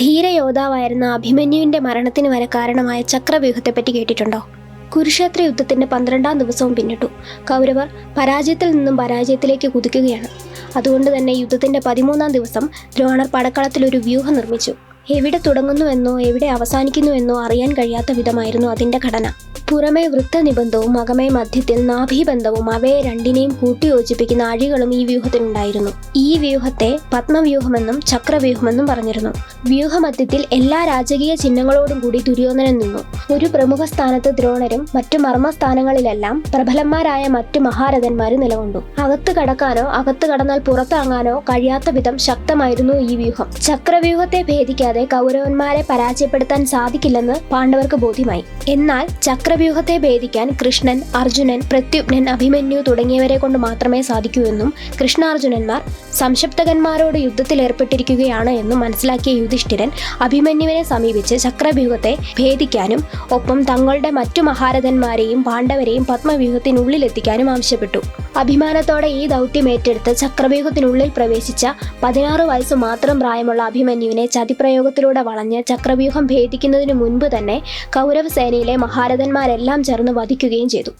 ധീരയോദ്ധാവായിരുന്ന അഭിമന്യുവിന്റെ മരണത്തിന് വരെ കാരണമായ ചക്രവ്യൂഹത്തെപ്പറ്റി കേട്ടിട്ടുണ്ടോ? കുരുക്ഷേത്ര യുദ്ധത്തിന്റെ പന്ത്രണ്ടാം ദിവസവും പിന്നിട്ടു. കൗരവർ പരാജയത്തിൽ നിന്നും പരാജയത്തിലേക്ക് കുതിക്കുകയാണ്. അതുകൊണ്ട് തന്നെ യുദ്ധത്തിന്റെ പതിമൂന്നാം ദിവസം ദ്രോണർ പടക്കളത്തിൽ ഒരു വ്യൂഹം നിർമ്മിച്ചു. എവിടെ തുടങ്ങുന്നുവെന്നോ എവിടെ അവസാനിക്കുന്നുവെന്നോ അറിയാൻ കഴിയാത്ത വിധമായിരുന്നു അതിന്റെ ഘടന. പുറമേ വൃത്തനിബന്ധവും അകമേ മധ്യത്തിൽ നാഭീബന്ധവും അവയെ രണ്ടിനെയും കൂട്ടിയോജിപ്പിക്കുന്ന അഴികളും ഈ വ്യൂഹത്തിനുണ്ടായിരുന്നു ഈ വ്യൂഹത്തെ പത്മവ്യൂഹമെന്നും ചക്രവ്യൂഹമെന്നും പറഞ്ഞിരുന്നു. വ്യൂഹമധ്യത്തിൽ എല്ലാ രാജകീയ ചിഹ്നങ്ങളോടും കൂടി ദുര്യോധനൻ നിന്നു. ഒരു പ്രമുഖ സ്ഥാനത്ത് ദ്രോണരും മറ്റു മർമ്മസ്ഥാനങ്ങളിലെല്ലാം പ്രബലന്മാരായ മറ്റു മഹാരഥന്മാരും നിലകൊണ്ടു. അകത്ത് കടക്കാനോ അകത്ത് കടന്നാൽ പുറത്തിറങ്ങാനോ കഴിയാത്ത വിധം ശക്തമായിരുന്നു ഈ വ്യൂഹം. ചക്രവ്യൂഹത്തെ ഭേദിക്കാതെ കൗരവന്മാരെ പരാജയപ്പെടുത്താൻ സാധിക്കില്ലെന്ന് പാണ്ഡവർക്ക് ബോധ്യമായി. എന്നാൽ ചക്രവ്യൂഹത്തെ ഭേദിക്കാൻ കൃഷ്ണൻ അർജുനൻ പ്രത്യുപ്നൻ അഭിമന്യു തുടങ്ങിയവരെ കൊണ്ട് മാത്രമേ സാധിക്കൂ എന്നും കൃഷ്ണാർജുനന്മാർ സംശപ്തകന്മാരോട് യുദ്ധത്തിൽ ഏർപ്പെട്ടിരിക്കുകയാണ് എന്നും മനസ്സിലാക്കിയ യുധിഷ്ഠിരൻ അഭിമന്യുവിനെ സമീപിച്ച് ചക്രവ്യൂഹത്തെ ഭേദിക്കാനും ഒപ്പം തങ്ങളുടെ മറ്റു മഹാരഥന്മാരെയും പാണ്ഡവരെയും പത്മവ്യൂഹത്തിനുള്ളിലെത്തിക്കാനും ആവശ്യപ്പെട്ടു. അഭിമാനത്തോടെ ഈ ദൗത്യം ഏറ്റെടുത്ത് ചക്രവ്യൂഹത്തിനുള്ളിൽ പ്രവേശിച്ച പതിനാറ് വയസ്സ് മാത്രം പ്രായമുള്ള അഭിമന്യുവിനെ ചതിപ്രയോഗത്തിലൂടെ വളഞ്ഞ് ചക്രവ്യൂഹം ഭേദിക്കുന്നതിനു മുൻപ് തന്നെ കൗരവസേനയിലെ മഹാരഥന്മാരെല്ലാം ചേർന്ന് വധിക്കുകയും ചെയ്തു.